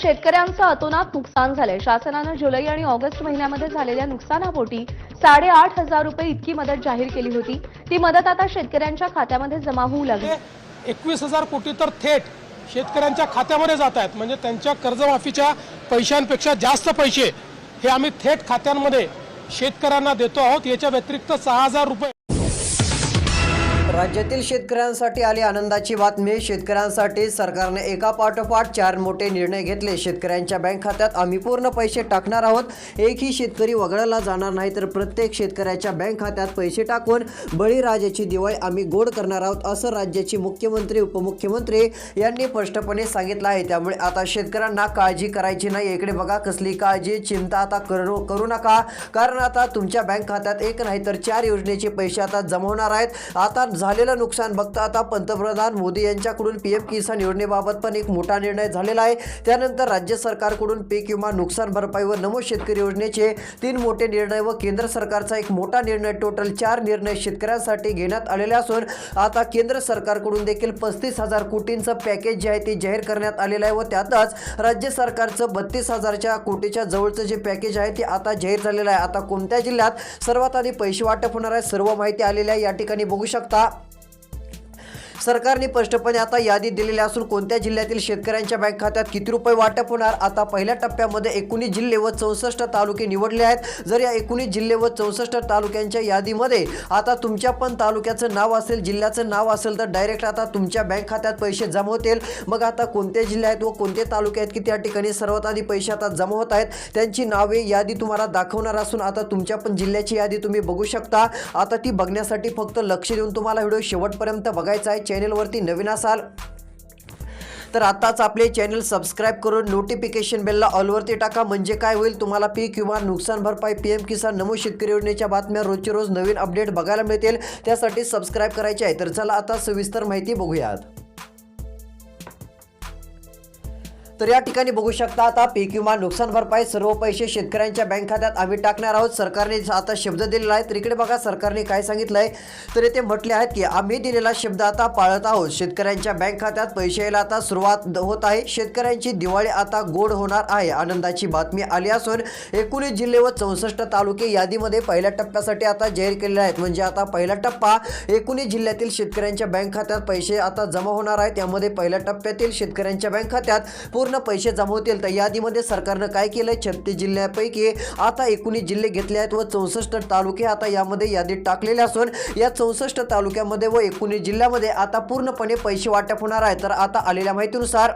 शेतकऱ्यांचं अतोनात नुकसान झालंय. शासनानं जुलै आणि ऑगस्ट महिन्यामध्ये झालेल्या नुकसानापोटी साडेआठ हजार रुपये इतकी मदत जाहीर केली होती. ती मदत आता शेतकऱ्यांच्या खात्यामध्ये जमा होऊ लागली. एकवीस हजार कोटी तर थेट शेतकऱ्यांच्या खात्यामध्ये जात आहेत. म्हणजे त्यांच्या कर्जमाफीच्या पैशांपेक्षा जास्त पैसे हे आम्ही थेट खात्यांमध्ये शेतकऱ्यांना देतो आहोत. याच्या व्यतिरिक्त सहा हजार रुपये राज्यातील शेतकऱ्यांसाठी आली आनंदाची बातमी. शेतकऱ्यांसाठी सरकारने एका पाठोपाठ चार मोठे निर्णय घेतले. शेतकऱ्यांच्या बँक खात्यात आम्ही पूर्ण पैसे टाकणार आहोत. एकही शेतकरी वगळला जाणार नाही तर प्रत्येक शेतकऱ्याच्या बँक खात्यात पैसे टाकून बळीराजाची दिवाळी आम्ही गोड करणार आहोत असं राज्याचे मुख्यमंत्री उपमुख्यमंत्री यांनी स्पष्टपणे सांगितलं आहे. त्यामुळे आता शेतकऱ्यांना काळजी करायची नाही. इकडे बघा कसली काळजी चिंता आता करू करू नका. कारण आता तुमच्या बँक खात्यात एक नाही तर चार योजनेचे पैसे आता जमा होणार आहेत. आता झालेलं नुकसान बघता आता पंतप्रधान मोदी यांच्याकडून पी एम किसान योजनेबाबत पण एक मोठा निर्णय झालेला आहे. त्यानंतर राज्य सरकारकडून पीक विमा नुकसान भरपाई व नमो शेतकरी योजनेचे तीन मोठे निर्णय व केंद्र सरकारचा एक मोठा निर्णय टोटल चार निर्णय शेतकऱ्यांसाठी घेण्यात आलेले असून आता केंद्र सरकारकडून देखील पस्तीस हजार कोटींचं पॅकेज जे आहे ते जाहीर करण्यात आलेलं आहे व त्यातच राज्य सरकारचं बत्तीस हजारच्या कोटीच्या जवळचं जे पॅकेज आहे ते आता जाहीर झालेलं आहे. आता कोणत्या जिल्ह्यात सर्वात आधी पैसे वाटप होणार आहे सर्व माहिती आलेली आहे. या ठिकाणी बघू शकता. सरकारने स्पष्टपणे आता यादी दिलेली असून कोणत्या जिल्ह्यातील शेतकऱ्यांच्या बँक खात्यात किती रुपये वाटप होणार? आता पहिल्या टप्प्यामध्ये एकोणीस जिल्हे व चौसष्ट तालुके निवडले आहेत. जर या एकोणीस जिल्हे व चौसष्ट तालुक्यांच्या यादीमध्ये आता तुमच्या पण तालुक्याचं नाव असेल जिल्ह्याचं नाव असेल तर डायरेक्ट आता तुमच्या बँक खात्यात पैसे जमा होतील. मग आता कोणते जिल्हे आहेत व कोणते तालुके आहेत की त्या ठिकाणी सर्वात आधी पैसे आता जमा होत आहेत? त्यांची नावे यादी तुम्हाला दाखवणार असून आता तुमच्या पण जिल्ह्याची यादी तुम्ही बघू शकता. आता ती बघण्यासाठी फक्त लक्ष देऊन तुम्हाला व्हिडिओ शेवटपर्यंत बघायचा आहे. चॅनेलवरती नवीन असाल तर आत्ताच आपले चॅनल सबस्क्राईब करून नोटिफिकेशन बेलला ऑलवरती टाका. म्हणजे काय होईल तुम्हाला पीक किंवा नुकसान भरपाई पी एम किसान नमो शेतकरी योजनेच्या बातम्या रोजचे रोज नवीन अपडेट बघायला मिळतील. त्यासाठी सबस्क्राईब करायचे आहे. तर चला आता सविस्तर माहिती बघूयात. तर या ठिकाणी बघू शकता आता पीक विमा नुकसान भरपाई सर्व पैसे शेतकऱ्यांच्या बँक खात्यात आम्ही टाकणार आहोत. सरकारने आता शब्द दिलेला आहे. तर इकडे बघा सरकारने काय सांगितलंय? तर येथे म्हटले आहेत की आम्ही दिलेला शब्द आता पाळत आहोत. शेतकऱ्यांच्या बँक खात्यात पैसे यायला आता सुरुवात होत आहे. शेतकऱ्यांची दिवाळी आता गोड होणार आहे. आनंदाची बातमी आली असून एकोणीस जिल्हे व चौसष्ट तालुके यादीमध्ये पहिल्या टप्प्यासाठी आता जाहीर केलेले आहेत. म्हणजे आता पहिला टप्पा एकोणीस जिल्ह्यातील शेतकऱ्यांच्या बँक खात्यात पैसे आता जमा होणार आहेत. त्यामध्ये पहिल्या टप्प्यातील शेतकऱ्यांच्या बँक खात्यात पूर्ण पूर्ण पैसे जमा होतील तर यादीमध्ये सरकारनं काय केलंय? छत्तीस जिल्ह्यापैकी आता एकोणीस जिल्हे घेतले आहेत व चौसष्ट तालुके आता यामध्ये यादीत टाकलेले असून या चौसष्ट तालुक्यामध्ये व एकोणीस जिल्ह्यामध्ये आता पूर्णपणे पैसे वाटप होणार आहे. तर आता आलेल्या माहितीनुसार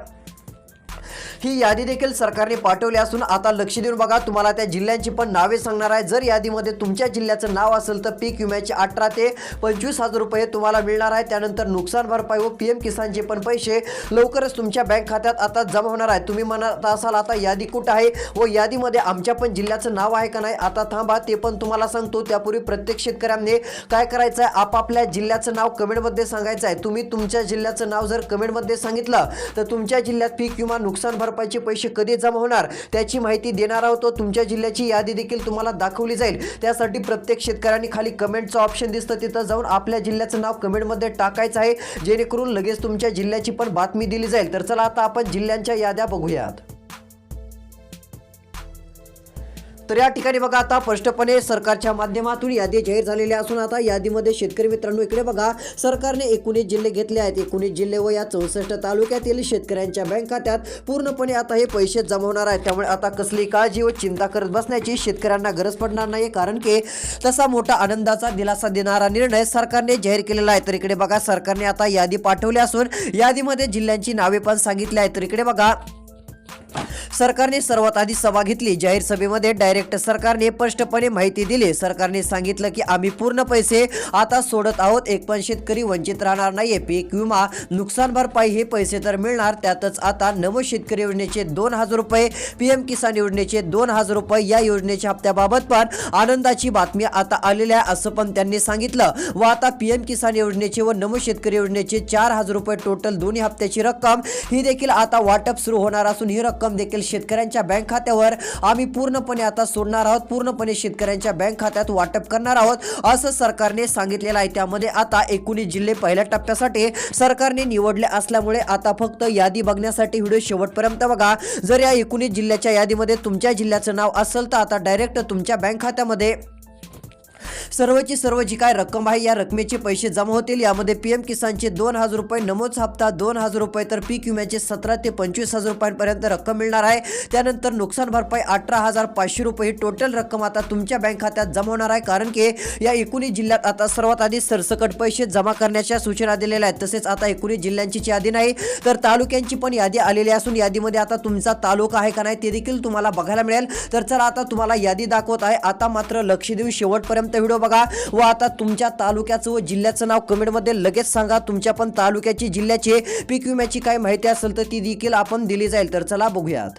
ही यादी देखील सरकारने पाठवली असून आता लक्ष देऊन बघा तुम्हाला त्या जिल्ह्यांची पण नावे सांगणार आहे. जर यादीमध्ये तुमच्या जिल्ह्याचं नाव असेल तर पीक विम्याचे अठरा ते पंचवीस हजार रुपये तुम्हाला मिळणार आहे. त्यानंतर नुकसान भरपाई व पी एम किसानचे पण पैसे लवकरच तुमच्या बँक खात्यात आता जमा होणार आहे. तुम्ही म्हणत असाल आता यादी कुठं आहे व यादीमध्ये आमच्या पण जिल्ह्याचं नाव आहे का नाही आता थांबा ते पण तुम्हाला सांगतो. त्यापूर्वी प्रत्येक शेतकऱ्यांनी काय करायचं आहे आपापल्या जिल्ह्याचं नाव कमेंटमध्ये सांगायचं आहे तुम्ही तुमच्या जिल्ह्याचं नाव जर कमेंटमध्ये सांगितलं तर तुमच्या जिल्ह्यात पीक किंवा नुकसान भरपाईचे पैसे कधी जमा होणार? त्याची माहिती देणार आहोत. तुमच्या जिल्ह्याची यादी देखील तुम्हाला दाखवली जाईल. त्यासाठी प्रत्येक शेतकऱ्यांनी खाली कमेंटचं ऑप्शन दिसतं. तिथं जाऊन आपल्या जिल्ह्याचं नाव कमेंटमध्ये टाकायचं आहे. जेणेकरून लगेच तुमच्या जिल्ह्याची पण बातमी दिली जाईल. तर चला आता आपण जिल्ह्यांच्या याद्या बघूयात. तर या ठिकाणी बघा आता स्पष्टपणे सरकारच्या माध्यमातून यादी जाहीर झालेली असून आता यादीमध्ये शेतकरी मित्रांनो इकडे बघा सरकारने एकोणीस जिल्हे घेतले आहेत. एकोणीस जिल्हे व या चौसष्ट तालुक्यातील शेतकऱ्यांच्या बँक खात्यात पूर्णपणे आता हे पैसे जमवणार आहेत. त्यामुळे आता कसली काळजी व चिंता करत बसण्याची शेतकऱ्यांना गरज पडणार नाही कारण की तसा मोठा आनंदाचा दिलासा देणारा निर्णय सरकारने जाहीर केलेला आहे. तर इकडे बघा सरकारने आता यादी पाठवली असून यादीमध्ये जिल्ह्यांची नावे पण सांगितली आहेत. तर इकडे बघा सरकारने सर्वात आधी सभा घेतली. जाहीर सभेमध्ये डायरेक्ट सरकारने स्पष्टपणे माहिती दिली. सरकारने सांगितलं की आम्ही पूर्ण पैसे आता सोडत आहोत. एक पण शेतकरी वंचित राहणार नाहीये. पीक विमा नुकसान भरपाई हे पैसे तर मिळणार. त्यातच आता नव शेतकरी योजनेचे दोन हजार रुपये पीएम किसान योजनेचे दोन हजार रुपये या योजनेच्या हप्त्याबाबत पण आनंदाची बातमी आता आलेली आहे असं पण त्यांनी सांगितलं. व आता पीएम किसान योजनेचे व नमो शेतकरी योजनेचे चार हजार रुपये टोटल दोन्ही हप्त्याची रक्कम ही देखील आता वाटप सुरू होणार असून ही रक्कम देखील शेतकऱ्यांच्या बँक खात्यावर आम्ही पूर्णपणे आता सोडणार आहोत. पूर्णपणे शेतकऱ्यांच्या बँक खात्यात वाटप करणार आहोत असं सरकारने सांगितलेलं आहे. त्यामध्ये आता एकोणीस जिल्हे पहिल्या टप्प्यासाठी सरकारने निवडले असल्यामुळे आता फक्त यादी बघण्यासाठी व्हिडिओ शेवटपर्यंत बघा. जर या एकोणीस जिल्ह्याच्या यादीमध्ये तुमच्या जिल्ह्याचं नाव असेल तर आता डायरेक्ट तुमच्या बँक खात्यामध्ये सर्वची सर्व जी काय रक्कम आहे या रकमेचे पैसे जमा होतील. यामध्ये पी एम किसानचे दोन हजार रुपये नमोच हप्ता दोन हजार रुपये तर पीक विम्याचे सतरा ते पंचवीस हजार रुपयांपर्यंत रक्कम मिळणार आहे. त्यानंतर नुकसान भरपाई अठरा हजार पाचशे रुपये. ही टोटल रक्कम आता तुमच्या बँक खात्यात जमा होणार आहे. कारण की या एकोणीस जिल्ह्यात आता सर्वात आधी सरसकट पैसे जमा करण्याच्या सूचना दिलेल्या आहेत. तसेच आता एकोणीस जिल्ह्यांची यादी नाही तर तालुक्यांची पण यादी आलेली असून यादीमध्ये आता तुमचा तालुका आहे का नाही ते देखील तुम्हाला बघायला मिळेल. तर चला आता तुम्हाला यादी दाखवत आहे. आता मात्र लक्ष देऊन शेवटपर्यंत व्हिडिओ बघा. व आता तुमच्या तालुक्याचं व जिल्ह्याचं नाव कमेंटमध्ये लगेच सांगा. तुमच्या पण तालुक्याची जिल्ह्याची पीक विम्याची काही माहिती असेल तर ती देखील आपण दिली जाईल. तर चला बघूयात.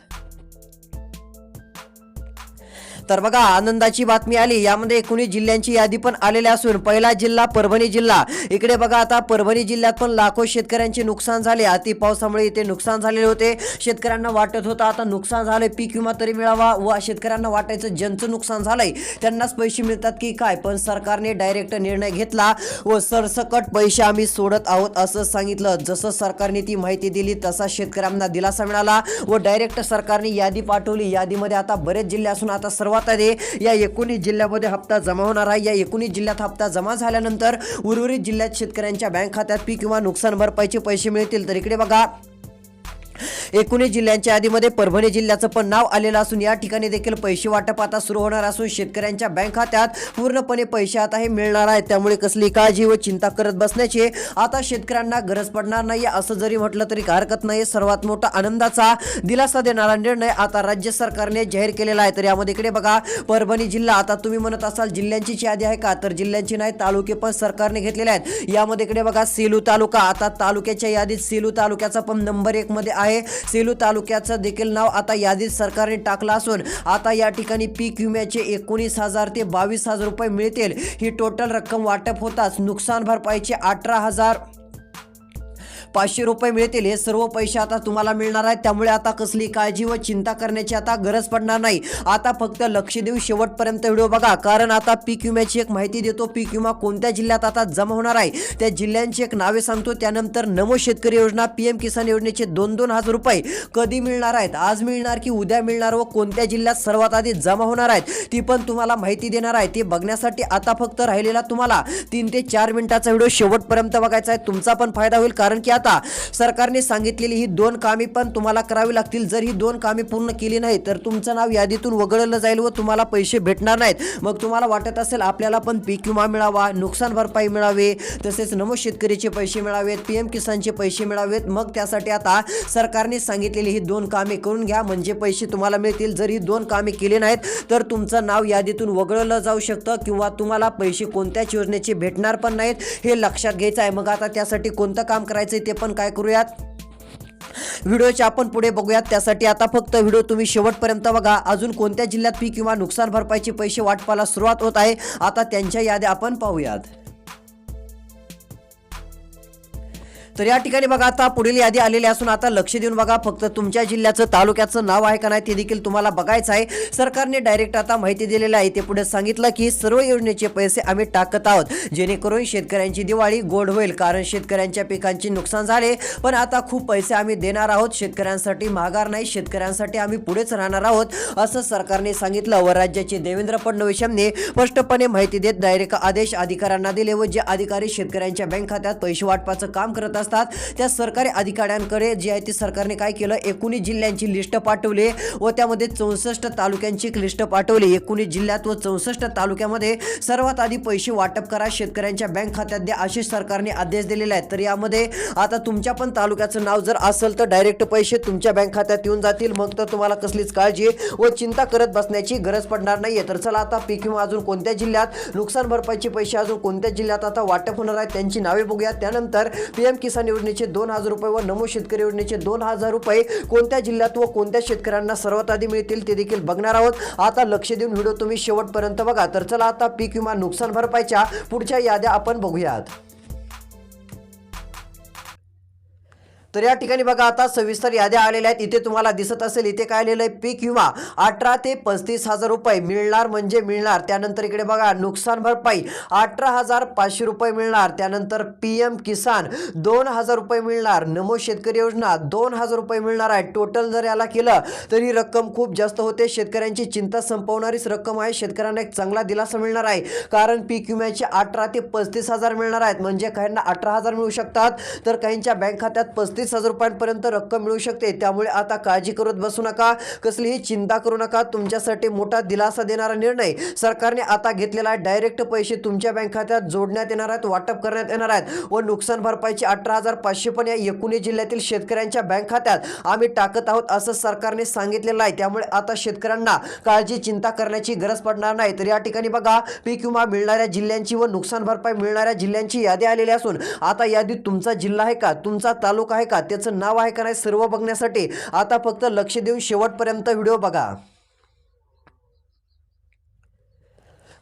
तर बघा आनंदाची बातमी आली. यामध्ये एकोणीस जिल्ह्यांची यादी पण आलेली असून पहिला जिल्हा परभणी जिल्हा. इकडे बघा आता परभणी जिल्ह्यात पण लाखो शेतकऱ्यांचे नुकसान झाले. अति पावसामुळे इथे नुकसान झालेले होते. शेतकऱ्यांना वाटत होतं आता नुकसान झाले पीक विमा तरी मिळावा व शेतकऱ्यांना वाटायचं ज्यांचं नुकसान झालंय त्यांनाच पैसे मिळतात की काय? पण सरकारने डायरेक्ट निर्णय घेतला व सरसकट पैसे आम्ही सोडत आहोत असं सांगितलं. जसं सरकारने ती माहिती दिली तसा शेतकऱ्यांना दिलासा मिळाला व डायरेक्ट सरकारने यादी पाठवली. यादीमध्ये आता बरेच जिल्हे असून आता सर्व सर्वात आधी या एकोणीस जिल्ह्यामध्ये हप्ता जमा होणार आहे. या एकोणीस जिल्ह्यात हप्ता जमा झाल्यानंतर उर्वरित जिल्ह्यात शेतकऱ्यांच्या बँक खात्यात पीक किंवा नुकसान भरपाईचे पैसे मिळतील. तर इकडे बघा. एकोणीस जिल्ह्यांच्या यादीमध्ये परभणी जिल्ह्याचं पण नाव आलेलं असून या ठिकाणी देखील पैसे वाटप आता सुरू होणार असून शेतकऱ्यांच्या बँक खात्यात पूर्णपणे पैसे आता हे मिळणार आहेत. त्यामुळे कसली काळजी व चिंता करत बसण्याची आता शेतकऱ्यांना गरज पडणार नाही असं जरी म्हटलं तरी काही हरकत नाही सर्वात मोठा आनंदाचा दिलासा देणारा निर्णय आता राज्य सरकारने जाहीर केलेला आहे. तर यामध्ये इकडे बघा परभणी जिल्हा आता तुम्ही म्हणत असाल जिल्ह्यांची यादी आहे का? तर जिल्ह्यांची नाही तालुके पण सरकारने घेतलेले आहेत. यामध्ये इकडे बघा सेलू तालुका आता तालुक्याच्या यादीत सेलू तालुक्याचा पण नंबर एक मध्ये आहे. सेलू तालुक्याचं देखील नाव आता यादीत सरकारने टाकलं असून आता या ठिकाणी पीक विम्याचे एकोणीस हजार ते बावीस हजार रुपये मिळतील. ही टोटल रक्कम वाटप होताच नुकसान भरपाईचे अठरा हजार पाचशे रुपये मिळतील हे सर्व पैसे आता तुम्हाला मिळणार आहेत. त्यामुळे आता कसली काळजी व चिंता करण्याची आता गरज पडणार नाही. आता फक्त लक्ष देऊ शेवटपर्यंत व्हिडिओ बघा. कारण आता पीक विम्याची एक माहिती देतो. पीक विमा कोणत्या जिल्ह्यात आता जमा होणार आहे? त्या जिल्ह्यांची एक नावे सांगतो. त्यानंतर नमो शेतकरी योजना पीएम किसान योजनेचे दोन दोन हजार रुपये कधी मिळणार आहेत? आज मिळणार की उद्या मिळणार व कोणत्या जिल्ह्यात सर्वात आधी जमा होणार आहेत? ती पण तुम्हाला माहिती देणार आहे. ते बघण्यासाठी आता फक्त राहिलेला तुम्हाला तीन ते चार मिनिटाचा व्हिडिओ शेवटपर्यंत बघायचा आहे. तुमचा पण फायदा होईल. कारण की आता सरकारने सांगितलेली ही दोन कामे पण तुम्हाला करावी लागतील. जर ही दोन कामे पूर्ण केली नाही तर तुमचं नाव यादीतून वगळलं जाईल व तुम्हाला पैसे भेटणार नाहीत. मग तुम्हाला वाटत असेल आपल्याला पण पीक विमा मिळावा नुकसान भरपाई मिळावे तसेच नमो शेतकरीचे पैसे मिळावेत पी एम किसानचे पैसे मिळावेत. मग त्यासाठी आता सरकारने सांगितलेली ही दोन कामे करून घ्या. म्हणजे पैसे तुम्हाला मिळतील. जर ही दोन कामे केली नाहीत तर तुमचं नाव यादीतून वगळलं जाऊ शकतं किंवा तुम्हाला पैसे कोणत्याच योजनेचे भेटणार पण नाहीत. हे लक्षात घ्यायचं आहे. मग आता त्यासाठी कोणतं काम करायचं ते पण काय करूयात? व्हिडिओच्या आपण पुढे बघूयात. त्यासाठी आता फक्त व्हिडिओ तुम्ही शेवटपर्यंत बघा. अजून कोणत्या जिल्ह्यात पीक किंवा नुकसान भरपाईचे पैसे वाटपाला सुरुवात होत आहे? आता त्यांच्या याद्या आपण पाहूयात. तर या ठिकाणी बघा आता पुढील यादी आलेली असून आता लक्ष देऊन बघा फक्त तुमच्या जिल्ह्याचं तालुक्याचं नाव आहे का नाही ते देखील तुम्हाला बघायचं आहे. सरकारने डायरेक्ट आता माहिती दिलेली आहे. ते पुढे सांगितलं की सर्व योजनेचे पैसे आम्ही टाकत आहोत. जेणेकरून शेतकऱ्यांची दिवाळी गोड होईल कारण शेतकऱ्यांच्या पिकांचे नुकसान झाले. पण आता खूप पैसे आम्ही देणार आहोत. शेतकऱ्यांसाठी माघार नाही शेतकऱ्यांसाठी आम्ही पुढेच राहणार आहोत असं सरकारने सांगितलं. व राज्याचे देवेंद्र फडणवीस यांनी स्पष्टपणे माहिती देत डायरेक्ट आदेश अधिकाऱ्यांना दिले व जे अधिकारी शेतकऱ्यांच्या बँक खात्यात पैसे वाटपाचं काम करत असतात. त्या सरकारी अधिकाऱ्यांकडे जे आहे ते सरकारने काय केलं? एकोणीस जिल्ह्यांची लिस्ट पाठवली व त्यामध्ये चौसष्ट तालुक्यांची एक लिस्ट पाठवली. एकोणीस जिल्ह्यात व चौसष्ट तालुक्यामध्ये सर्वात आधी पैसे वाटप करा शेतकऱ्यांच्या बँक खात्यात द्या असे सरकारने आदेश दिलेले आहेत. तर यामध्ये आता तुमच्या पण तालुक्याचं नाव जर असेल तर डायरेक्ट पैसे तुमच्या बँक खात्यात येऊन जातील. मग तर तुम्हाला कसलीच काळजी व चिंता करत बसण्याची गरज पडणार नाहीये. तर चला आता पीक विमा अजून कोणत्या जिल्ह्यात नुकसान भरपाईचे पैसे अजून कोणत्या जिल्ह्यात आता वाटप होणार आहे त्यांची नावे बघूया. त्यानंतर पीएम किसान योजनेचे दोन हजार रुपये व नमो शेतकरी योजनेचे दोन हजार रुपये कोणत्या जिल्ह्यात व कोणत्या शेतकऱ्यांना सर्वात आधी मिळतील ते देखील बघणार आहोत. आता लक्ष देऊन व्हिडिओ तुम्ही शेवटपर्यंत बघा. तर चला आता पीक विमा नुकसान भरपाईच्या पुढच्या याद्या आपण बघूयात. तर या ठिकाणी बघा आता सविस्तर याद्या आलेल्या आहेत. इथे तुम्हाला दिसत असेल इथे काय लिहिलंय पीक विमा. अठरा ते पस्तीस हजार रुपये मिळणार म्हणजे मिळणार. त्यानंतर इकडे बघा नुकसान भरपाई. अठरा हजार पाचशे रुपये मिळणार. त्यानंतर पी एम किसान दोन हजार रुपये मिळणार. नमो शेतकरी योजना दोन हजार रुपये मिळणार आहे. टोटल जर याला केलं तर ही रक्कम खूप जास्त होते. शेतकऱ्यांची चिंता संपवणारीच रक्कम आहे. शेतकऱ्यांना एक चांगला दिलासा मिळणार आहे. कारण पीक विम्याचे अठरा ते पस्तीस हजार मिळणार आहेत. म्हणजे काहींना अठरा हजार मिळू शकतात. तर काहींच्या बँक खात्यात पस्तीस हजार रुपयांपर्यंत रक्कम मिळू शकते. त्यामुळे आता काळजी करत बसू नका. कसलीही चिंता करू नका. तुमच्यासाठी मोठा दिलासा देणारा निर्णय सरकारने आता घेतलेला आहे. डायरेक्ट पैसे तुमच्या बँक खात्यात जोडण्यात येणार आहेत वाटप करण्यात येणार आहेत व नुकसान भरपाईचे अठरा हजार पाचशे पण या एकूणी जिल्ह्यातील शेतकऱ्यांच्या बँक खात्यात आम्ही टाकत आहोत असं सरकारने सांगितलेलं आहे. त्यामुळे आता शेतकऱ्यांना काळजी चिंता करण्याची गरज पडणार नाही. तर या ठिकाणी बघा पीक विमा मिळणाऱ्या जिल्ह्यांची व नुकसान भरपाई मिळणाऱ्या जिल्ह्यांची यादी आलेली असून आता यादीत तुमचा जिल्हा आहे का? तुमचा तालुका आहे का? त्याचं नाव आहे का नाही सर्व बघण्यासाठी. आता फक्त लक्ष देऊन शेवटपर्यंत व्हिडिओ बघा.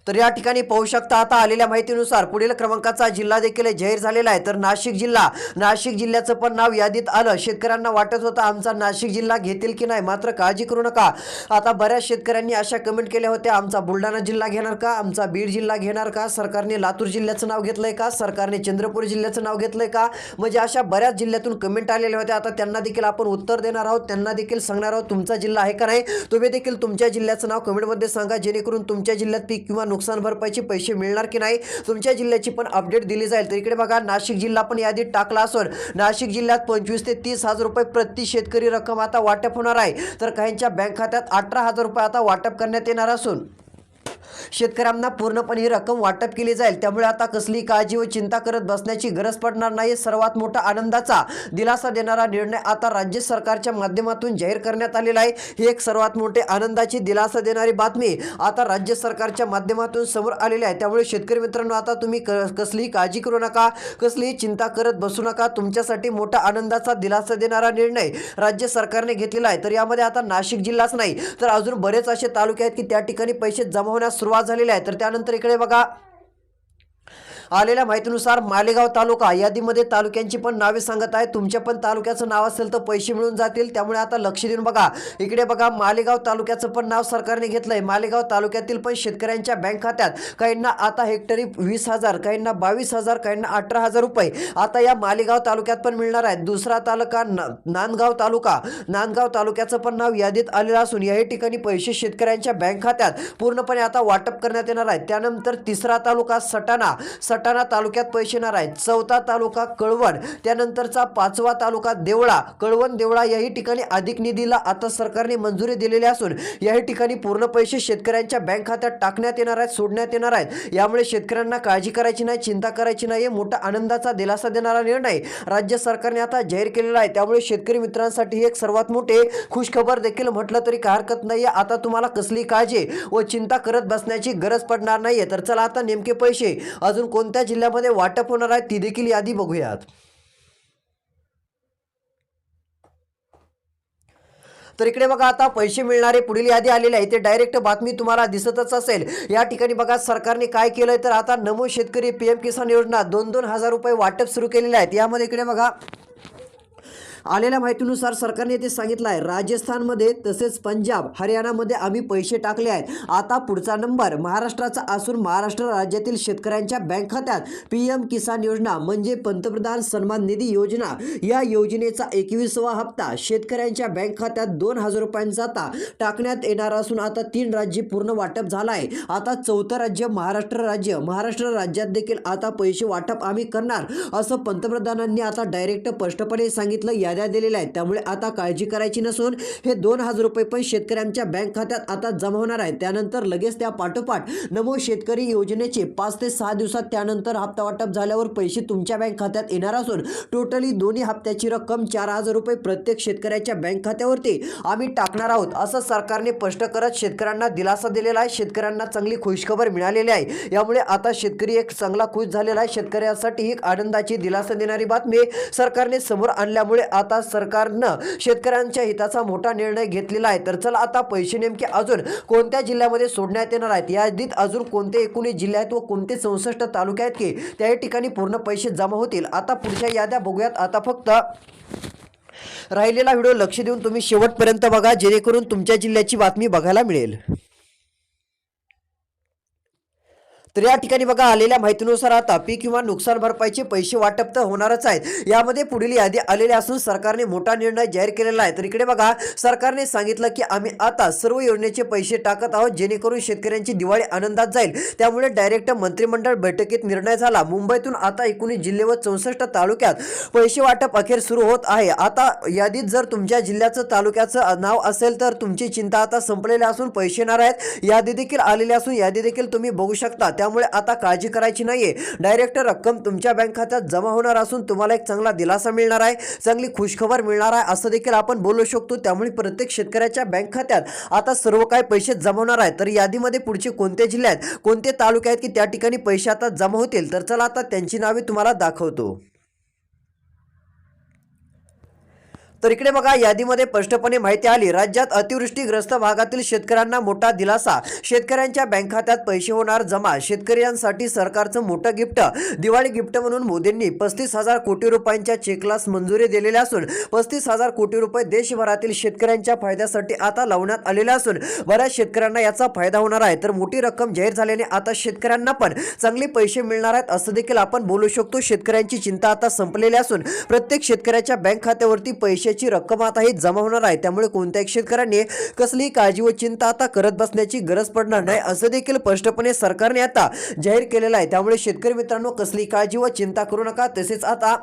तर या ठिकाणी पाहू शकता आता आलेल्या माहितीनुसार पुढील क्रमांकाचा जिल्हा देखील जाहीर झालेला आहे. तर नाशिक जिल्हा नाशिक जिल्ह्याचं पण नाव यादीत आलं. शेतकऱ्यांना वाटत होतं आमचा नाशिक जिल्हा घेतील की नाही मात्र काळजी करू नका. आता बऱ्याच शेतकऱ्यांनी अशा कमेंट केल्या होत्या. आमचा बुलढाणा जिल्हा घेणार का? आमचा बीड जिल्हा घेणार का? सरकारने लातूर जिल्ह्याचं नाव घेतलंय का? सरकारने चंद्रपूर जिल्ह्याचं नाव घेतलंय का? म्हणजे अशा बऱ्याच जिल्ह्यातून कमेंट आलेल्या होत्या. आता त्यांना देखील आपण उत्तर देणार आहोत. त्यांना देखील सांगणार आहोत तुमचा जिल्हा आहे का नाही? तुम्ही देखील तुमच्या जिल्ह्याचं नाव कमेंटमध्ये सांगा. जेणेकरून तुमच्या जिल्ह्यात पीक किंवा नुकसान भरपाईचे पैसे मिळणार की नाही तुमच्या जिल्ह्याची पण अपडेट दिली जाईल. तर इकडे बघा नाशिक जिल्हा पण यादीत टाकला असून नाशिक जिल्ह्यात पंचवीस ते तीस हजार रुपये प्रति शेतकरी रक्कम आता वाटप होणार आहे. तर काहींच्या बँक खात्यात अठरा हजार रुपये आता वाटप करण्यात येणार असून शेतकऱ्यांना पूर्णपणे ही रक्कम वाटप केली जाईल. त्यामुळे आता कसली काळजी व चिंता करत बसण्याची गरज पडणार नाही. सर्वात मोठा आनंदाचा दिलासा देणारा निर्णय आता राज्य सरकारच्या माध्यमातून जाहीर करण्यात आलेला आहे. ही एक सर्वात मोठे आनंदाची दिलासा देणारी बातमी आता राज्य सरकारच्या माध्यमातून समोर आलेली आहे. त्यामुळे शेतकरी मित्रांनो आता तुम्ही क कसलीही काळजी करू नका कसलीही चिंता करत बसू नका. तुमच्यासाठी मोठा आनंदाचा दिलासा देणारा निर्णय राज्य सरकारने घेतलेला आहे. तर यामध्ये आता नाशिक जिल्हाच नाही तर अजून बरेच असे तालुके आहेत की त्या ठिकाणी पैसे जमा होण्यास सुरुवात झालेली आहे. तर त्यानंतर इकडे बघा आलेल्या माहितीनुसार मालेगाव तालुका यादीमध्ये तालुक्यांची पण नावे सांगत आहे तुमच्या पण तालुक्याचं नाव असेल तर पैसे मिळून जातील. त्यामुळे आता लक्ष देऊन बघा. इकडे बघा मालेगाव तालुक्याचं पण नाव सरकारने घेतलंय. मालेगाव तालुक्यातील पण शेतकऱ्यांच्या बँक खात्यात काहींना आता हेक्टरी वीस हजार काहींना बावीस हजार काहींना अठरा हजार रुपये आता या मालेगाव तालुक्यात पण मिळणार आहे दुसरा तालुका ना- नांदगाव तालुका. नांदगाव तालुक्याचं पण नाव यादीत आलेलं असून याही ठिकाणी पैसे शेतकऱ्यांच्या बँक खात्यात पूर्णपणे आता वाटप करण्यात येणार आहे. त्यानंतर तिसरा तालुका सटाणा सटाणा तालुक्यात पैसे येणार आहेत. चौथा तालुका कळवण त्यानंतरचा पाचवा तालुका देवळा. कळवण देवळा याही ठिकाणी अधिक निधीला आता सरकारने मंजुरी दिलेली असून याही ठिकाणी पूर्ण पैसे शेतकऱ्यांच्या बँक खात्यात टाकण्यात येणार आहेत सोडण्यात येणार आहेत. यामुळे शेतकऱ्यांना काळजी करायची नाही चिंता करायची नाही मोठा आनंदाचा दिलासा देणारा निर्णय राज्य सरकारने आता जाहीर केलेला आहे. त्यामुळे शेतकरी मित्रांसाठी एक सर्वात मोठे खुशखबर देखील म्हटलं तरी काय हरकत नाही आता तुम्हाला कसली काळजी व चिंता करत बसण्याची गरज पडणार नाहीये. तर चला आता नेमके पैसे अजून कोणत्या जिल्ह्यामध्ये वाटप होणार आहे ती देखील यादी बघूयात. तर इकडे बघा आता पैसे मिळणारे पुढील यादी आलेली आहे. ते डायरेक्ट बातमी तुम्हाला दिसतच असेल. या ठिकाणी बघा सरकारने काय केलंय? तर आता नमो शेतकरी पीएम किसान योजना दोन दोन हजार रुपये वाटप सुरू केलेले आहेत. यामध्ये इकडे बघा. आलेल्या माहितीनुसार सरकारने ते सांगितलं आहे राजस्थानमध्ये तसेच पंजाब हरियाणामध्ये आम्ही पैसे टाकले आहेत. आता पुढचा नंबर महाराष्ट्राचा असून महाराष्ट्र राज्यातील शेतकऱ्यांच्या बँक खात्यात पी एम किसान योजना म्हणजे पंतप्रधान सन्मान निधी योजना. या योजनेचा एकवीसवा हप्ता शेतकऱ्यांच्या बँक खात्यात दोन हजार रुपयांचा आता टाकण्यात येणार असून आता तीन राज्य पूर्ण वाटप झाला आहे आता चौथं राज्य महाराष्ट्र राज्य. महाराष्ट्र राज्यात देखील आता पैसे वाटप आम्ही करणार असं पंतप्रधानांनी आता डायरेक्ट स्पष्टपणे सांगितलं. या याद्या दिलेल्या आहेत. त्यामुळे आता काळजी करायची नसून हे दोन हजार रुपये पण शेतकऱ्यांच्या बँक खात्यात आता जमा होणार आहे त्यानंतर लगेच त्या पाठोपाठ नमो शेतकरी योजनेचे पाच ते सहा दिवसात त्यानंतर हप्ता वाटप झाल्यावर पैसे तुमच्या बँक खात्यात येणार असून टोटली दोन्ही हप्त्याची रक्कम चार हजार रुपये प्रत्येक शेतकऱ्याच्या बँक खात्यावरती आम्ही टाकणार आहोत असं सरकारने स्पष्ट करत शेतकऱ्यांना दिलासा दिलेला आहे. शेतकऱ्यांना चांगली खुशखबर मिळालेली आहे. यामुळे आता शेतकरी एक चांगला खुश झालेला आहे. शेतकऱ्यांसाठी एक आनंदाची दिलासा देणारी बातमी सरकारने समोर आणल्यामुळे आता सरकारनं शेतकऱ्यांच्या हिताचा मोठा निर्णय घेतलेला आहे. तर चला आता पैसे नेमके अजून कोणत्या जिल्ह्यामध्ये सोडण्यात येणार आहेत? यादीत अजून कोणते एकोणीस जिल्हे आहेत व कोणते चौसष्ट तालुके आहेत की त्याही ठिकाणी पूर्ण पैसे जमा होतील? आता पुढच्या याद्या बघूयात. आता फक्त राहिलेला व्हिडिओ लक्ष देऊन तुम्ही शेवटपर्यंत बघा जेणेकरून तुमच्या जिल्ह्याची बातमी बघायला मिळेल. तर या ठिकाणी बघा आलेल्या माहितीनुसार आता पीक किंवा नुकसान भरपाईचे पैसे वाटप तर होणारच आहेत. यामध्ये पुढील यादी आलेली असून सरकारने मोठा निर्णय जाहीर केलेला आहे. तर इकडे बघा सरकारने सांगितलं की आम्ही आता सर्व योजनेचे पैसे टाकत आहोत जेणेकरून शेतकऱ्यांची दिवाळी आनंदात जाईल. त्यामुळे डायरेक्ट मंत्रिमंडळ बैठकीत निर्णय झाला. मुंबईतून आता एकोणीस जिल्हे व चौसष्ट तालुक्यात पैसे वाटप अखेर सुरू होत आहे. आता यादीत जर तुमच्या जिल्ह्याचं तालुक्याचं नाव असेल तर तुमची चिंता आता संपलेली असून पैसे येणार आहेत. यादी देखील आलेली असून यादी देखील तुम्ही बघू शकता. त्यामुळे आता काळजी करायची नाहीये. डायरेक्ट रक्कम तुमच्या बँक खात्यात जमा होणार असून तुम्हाला एक चांगला दिलासा मिळणार आहे चांगली खुशखबर मिळणार आहे असं देखील आपण बोलू शकतो. त्यामुळे प्रत्येक शेतकऱ्याच्या बँक खात्यात आता सर्व काही पैसे जमा होणार आहेत. तर यादीमध्ये पुढचे कोणते जिल्ह्यात कोणते तालुके आहेत की त्या ठिकाणी पैसे आता जमा होतील? तर चला आता त्यांची नावे तुम्हाला दाखवतो. तर इकडे बघा यादीमध्ये स्पष्टपणे माहिती आली. राज्यात अतिवृष्टीग्रस्त भागातील शेतकऱ्यांना मोठा दिलासा. शेतकऱ्यांच्या बँक खात्यात पैसे होणार जमा. शेतकऱ्यांसाठी सरकारचं मोठं गिफ्ट. दिवाळी गिफ्ट म्हणून मोदींनी पस्तीस हजार कोटी रुपयांच्या चेकलास मंजुरी दिलेली असून पस्तीस हजार कोटी रुपये देशभरातील शेतकऱ्यांच्या फायद्यासाठी आता लावण्यात आलेले असून बऱ्याच शेतकऱ्यांना याचा फायदा होणार आहे. तर मोठी रक्कम जाहीर झाल्याने आता शेतकऱ्यांना पण चांगले पैसे मिळणार आहेत असं देखील आपण बोलू शकतो. शेतकऱ्यांची चिंता आता संपलेली असून प्रत्येक शेतकऱ्याच्या बँक खात्यावरती पैसे पैशाची रक्कम आता ही जमा होणार आहे. त्यामुळे कोणत्याही शेतकऱ्यांनी कसलीही काळजी व चिंता आता करत बसण्याची गरज पडणार नाही. असं देखील स्पष्टपणे सरकारने आता जाहीर केलेलं आहे. त्यामुळे शेतकरी मित्रांनो कसली काळजी व चिंता करू नका. तसेच आता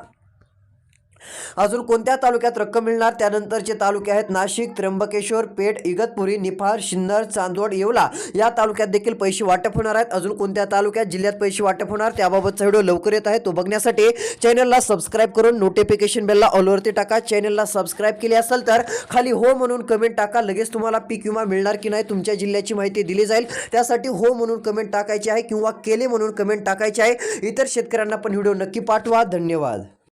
अजून कोणत्या तालुक्यात रक्कम मिळणार? त्यानंतरचे तालुके आहेत नाशिक त्र्यंबकेश्वर पेठ इगतपुरी निफाड सिन्नर चांदवड येवला. या तालुक्यात देखील पैसे वाटप होणार आहेत. अजून कोणत्या तालुक्यात जिल्ह्यात पैसे वाटप होणार? त्याबाबतचा व्हिडिओ लवकर येत आहे. तो बघण्यासाठी चॅनलला सबस्क्राईब करून नोटिफिकेशन बेलला ऑलवरती टाका. चॅनलला सबस्क्राईब केली असेल तर खाली हो म्हणून कमेंट टाका. लगेच तुम्हाला पीक विमा मिळणार की नाही तुमच्या जिल्ह्याची माहिती दिली जाईल. त्यासाठी हो म्हणून कमेंट टाकायची आहे किंवा केले म्हणून कमेंट टाकायची आहे. इतर शेतकऱ्यांना पण व्हिडिओ नक्की पाठवा. धन्यवाद.